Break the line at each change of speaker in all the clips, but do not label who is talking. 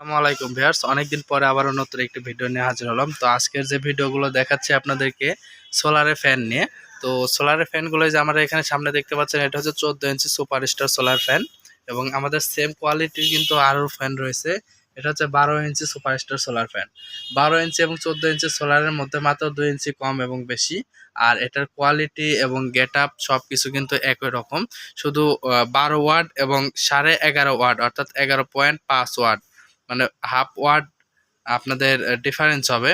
আসসালামু আলাইকুম ভিউয়ার্স। অনেকদিন পরে আবারও নতুন একটি ভিডিও নিয়ে হাজির হলাম। তো আজকের যে ভিডিওগুলো দেখাচ্ছি আপনাদেরকে সোলারে ফ্যান নিয়ে। তো সোলারের ফ্যানগুলো যে আমরা এখানে সামনে দেখতে পাচ্ছেন, এটা হচ্ছে চোদ্দ inch super star solar fan এবং আমাদের সেম কোয়ালিটির কিন্তু আরও ফ্যান রয়েছে। এটা হচ্ছে বারো inch super star solar fan. বারো ইঞ্চি এবং চোদ্দ ইঞ্চি সোলারের মধ্যে মাত্র দুই ইঞ্চি কম এবং বেশি। আর এটার কোয়ালিটি এবং গেট আপ সব কিছু কিন্তু একই রকম। শুধু বারো ওয়ার্ড এবং সাড়ে এগারো ওয়ার্ড অর্থাৎ এগারো পয়েন্ট পাঁচ ওয়ার্ড মানে হাফ ওয়ার্ড আপনাদের ডিফারেন্স হবে।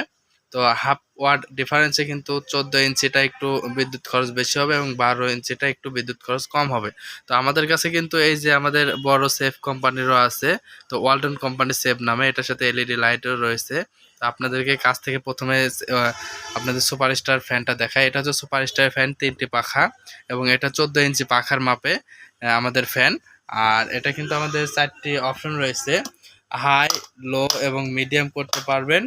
তো হাফ ওয়ার্ড ডিফারেন্সে কিন্তু চোদ্দ ইঞ্চিটা একটু বিদ্যুৎ খরচ বেশি হবে এবং বারো ইঞ্চিটা একটু বিদ্যুৎ খরচ কম হবে। তো আমাদের কাছে কিন্তু এই যে আমাদের বড় সেফ কোম্পানিরও আছে, তো ওয়ালটন কোম্পানি সেফ নামে, এটার সাথে এলইডি লাইটও রয়েছে। তো আপনাদেরকে কাছ থেকে প্রথমে আপনাদের সুপারস্টার ফ্যানটা দেখায় এটা হচ্ছে সুপারস্টার ফ্যান তিনটি পাখা এবং এটা চোদ্দ ইঞ্চি পাখার মাপে আমাদের ফ্যান আর এটা কিন্তু আমাদের চারটি অপশন রয়েছে। হাই, লো এবং মিডিয়াম করতে পারবেন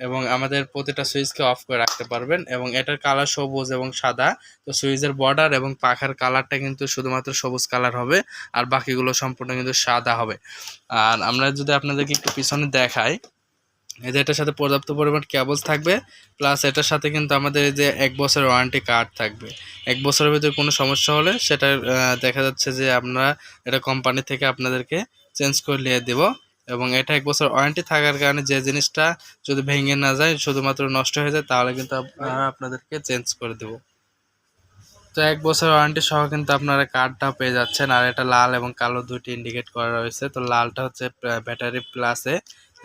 এবং আমাদের প্রতিটা সুইচকে অফ করে রাখতে পারবেন এবং এটার কালার সবুজ এবং সাদা। তো সুইচের বর্ডার এবং পাখার কালারটা কিন্তু শুধুমাত্র সবুজ কালার হবে আর বাকিগুলো সম্পূর্ণ কিন্তু সাদা হবে। আর আমরা যদি আপনাদেরকে একটু পিছনে দেখাই যে এটার সাথে পর্যাপ্ত পরিমাণ কেবলস থাকবে প্লাস এটার সাথে কিন্তু আমাদের যে এক বছরের ওয়ারেন্টি কার্ড থাকবে। এক বছরের ভিতরে কোনো সমস্যা হলে সেটা দেখা যাচ্ছে যে আমরা এটা কোম্পানি থেকে আপনাদেরকে চেঞ্জ করে নিয়ে দেব। এবং এটা এক বছর ওয়ারেন্টি থাকার কারণে যে জিনিসটা যদি ভেঙে না যায়, শুধুমাত্র নষ্ট হয়ে যায়, তাহলে কিন্তু আপনাদেরকে চেঞ্জ করে দেব। তো এক বছর ওয়ারেন্টি সহ কিন্তু আপনারা কার্ডটা পেয়ে যাচ্ছেন, আর এটা লাল এবং কালো দুটি ইন্ডিকেট করা রয়েছে। তো লালটা হচ্ছে ব্যাটারি প্লাসে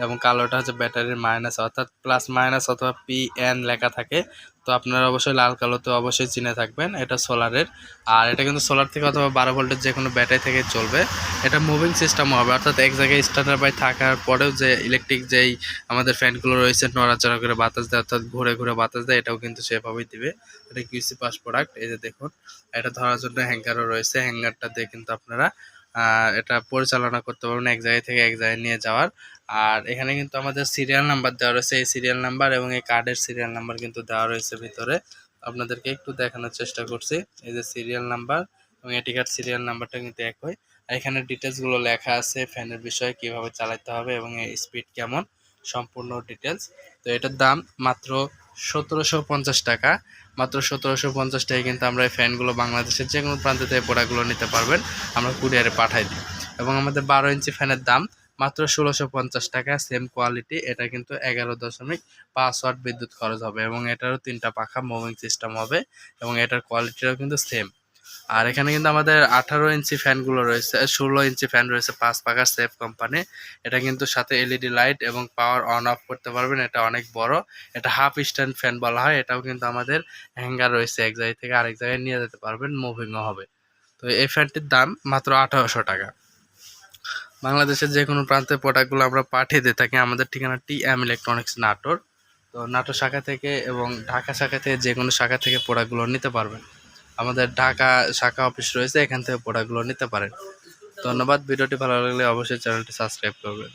এবং কালোটা হচ্ছে ব্যাটারির মাইনাস, অর্থাৎ প্লাস মাইনাস অথবা পি এন লেখা থাকে। তো আপনারা অবশ্যই লাল কালো তো অবশ্যই চিনে থাকবেন, এটা সোলারের। আর এটা কিন্তু সোলার থেকে অথবা বারো ভোল্টের যে কোনো ব্যাটারি থেকে চলবে। এটা মুভিং সিস্টেম হবে, অর্থাৎ এক জায়গায় স্টার্টার বাই থাকার পরেও যে ইলেকট্রিক যেই আমাদের ফ্যানগুলো রয়েছে, নড়াচড়া করে বাতাস দেয়, অর্থাৎ ঘুরে ঘুরে বাতাস দেয়, এটাও কিন্তু সেভাবেই দিবে। এটা কিউসি পাস প্রোডাক্ট এই যে দেখুন। এটা ধরার জন্য হ্যাঙ্গারও রয়েছে হ্যাঙ্গারটা দিয়ে কিন্তু আপনারা এটা পরিচালনা করতে পারবেন এক জায়গায় থেকে এক জায়গায় নিয়ে যাওয়ার। আর এখানে কিন্তু আমাদের সিরিয়াল নাম্বার দেওয়া রয়েছে, এই সিরিয়াল নাম্বার এবং এই কার্ডের সিরিয়াল নাম্বার কিন্তু দেওয়া রয়েছে ভিতরে। আপনাদেরকে একটু দেখানোর চেষ্টা করছি, এই যে সিরিয়াল নাম্বার এবং এটি কার্ড সিরিয়াল নাম্বারটা কিন্তু একই। আর এখানে ডিটেলসগুলো লেখা আছে ফ্যানের বিষয়ে কীভাবে চালাতে হবে এবং স্পিড কেমন। সম্পূর্ণ ডিটেলস তো এটার দাম মাত্র সতেরোশো পঞ্চাশ টাকা। মাত্র সতেরোশো পঞ্চাশ টাকায় কিন্তু আমরা এই ফ্যানগুলো বাংলাদেশের যে কোনো প্রান্ত থেকে প্রোডাক্টগুলো নিতে পারবেন। আমরা কুরিয়ারে পাঠাই দিই। এবং আমাদের বারো ইঞ্চি ফ্যানের দাম মাত্র ষোলোশো পঞ্চাশ টাকা। সেম কোয়ালিটি এটা কিন্তু এগারো দশমিক পাঁচ ওয়াট বিদ্যুৎ খরচ হবে এবং এটারও তিনটা পাখা মুভিং সিস্টেম হবে এবং এটার কোয়ালিটিটাও কিন্তু সেম আর এখানে কিন্তু আমাদের আঠারো ইঞ্চি ফ্যানগুলো রয়েছে ষোলো ইঞ্চি ফ্যান রয়েছে, পাঁচ পাখার সেফ কোম্পানি এটা কিন্তু সাথে এলইডি লাইট এবং পাওয়ার অন অফ করতে পারবেন, এটা অনেক বড়। এটা হাফ স্ট্যান্ড ফ্যান বলা হয়, এটাও কিন্তু আমাদের হ্যাঙ্গার রয়েছে, এক জায়গা থেকে আরেক জায়গায় নিয়ে যেতে পারবেন মুভিংও হবে। তো এই ফ্যানটির দাম মাত্র আঠারোশো টাকা। বাংলাদেশের যে কোনো প্রান্তে প্রোডাক্টগুলো আমরা পাঠিয়ে দিয়ে থাকি, আমাদের ঠিকানা টি এম ইলেকট্রনিক্স নাটোর। তো নাটোর শাখা থেকে এবং ঢাকা শাখা থেকে যে কোনো শাখা থেকে প্রোডাক্টগুলো নিতে পারবেন। আমাদের ঢাকা শাখা অফিস রয়েছে, এখান থেকে প্রোডাক্টগুলো নিতে পারেন। ধন্যবাদ, ভিডিওটি ভালো লাগলে অবশ্যই চ্যানেলটি সাবস্ক্রাইব করবেন।